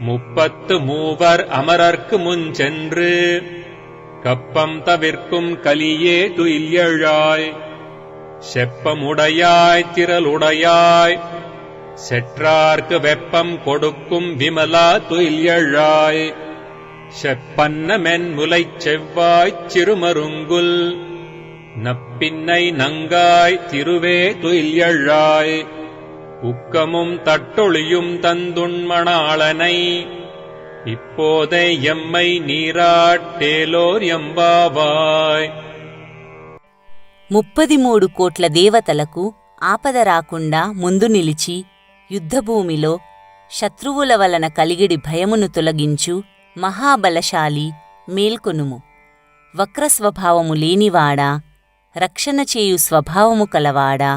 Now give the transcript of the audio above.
முப்பத்து மூவர் அமரர்க்கு முன் சென்று கப்பம் தவிர்க்கும் கலியே துயில்யழாய் செப்பமுடையாய் திரளுடையாய் செற்றார்க்கு வெப்பம் கொடுக்கும் விமலா துயில்யழாய் செப்பன்னமென் முலைச் செவ்வாய்ச் சிறுமருங்குல் நப்பின்னை நங்காய் திருவே துயில்யழாய் உக்கமும் தட்டொளியும் தந்துண்மணாளனை இப்போதே எம்மை நீராட்டேலோர் எம்பாவாய் ముప్పది మూడు కోట్ల దేవతలకు ఆపద రాకుండా ముందు నిలిచి యుద్ధభూమిలో శత్రువుల వలన కలిగిడి భయమును తొలగించు మహాబలశాలి మేల్కొనుము వక్రస్వభావము లేనివాడా రక్షణ చేయు స్వభావము కలవాడా